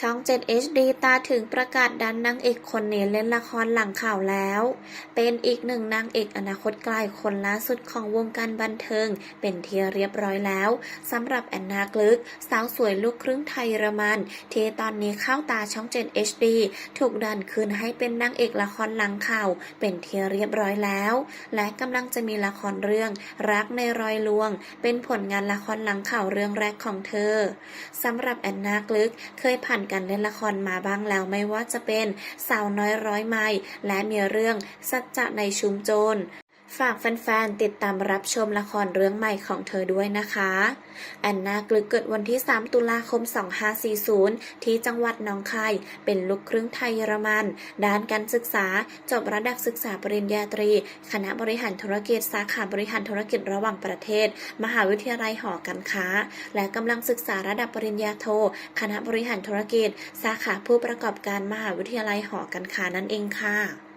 ช่อง 7 HD ตาถึงประกาศดันนางเอกคนนี้เล่นละครหลังข่าวแล้ว เป็นอีกหนึ่งนางเอกอนาคตไกลคนล่าสุดของวงการบันเทิง เป็นที่เรียบร้อยแล้วสำหรับแอนนากลึก สาวสวยลูกครึ่งไทยเยอรมัน ที่ตอนนี้เข้าตาช่อง 7 HD ถูกดันคืนให้เป็นนางเอกละครหลังข่าว เป็นที่เรียบร้อยแล้ว และกำลังจะมีละครเรื่องรักในรอยลวง เป็นผลงานละครหลังข่าวเรื่องแรกของเธอสำหรับแอนนากลึกเคยผ่านการเล่นละครมาบ้างแล้วไม่ว่าจะเป็นสาวน้อยร้อยไม้และมีเรื่องสัจจะในชุมโจร ฝากแฟนๆ ติดตามรับชมละครเรื่องใหม่ของเธอด้วยนะคะ แอนนากลึกเกิดวันที่ 3 ตุลาคม 2540 ที่จังหวัดหนองคาย เป็นลูกครึ่งไทยเยอรมัน ด้านการศึกษา จบระดับศึกษาปริญญาตรี คณะบริหารธุรกิจสาขาบริหารธุรกิจระหว่างประเทศ มหาวิทยาลัยหอการค้า และกำลังศึกษาระดับปริญญาโท คณะบริหารธุรกิจ สาขาผู้ประกอบการมหาวิทยาลัยหอการค้านั่นเองค่ะ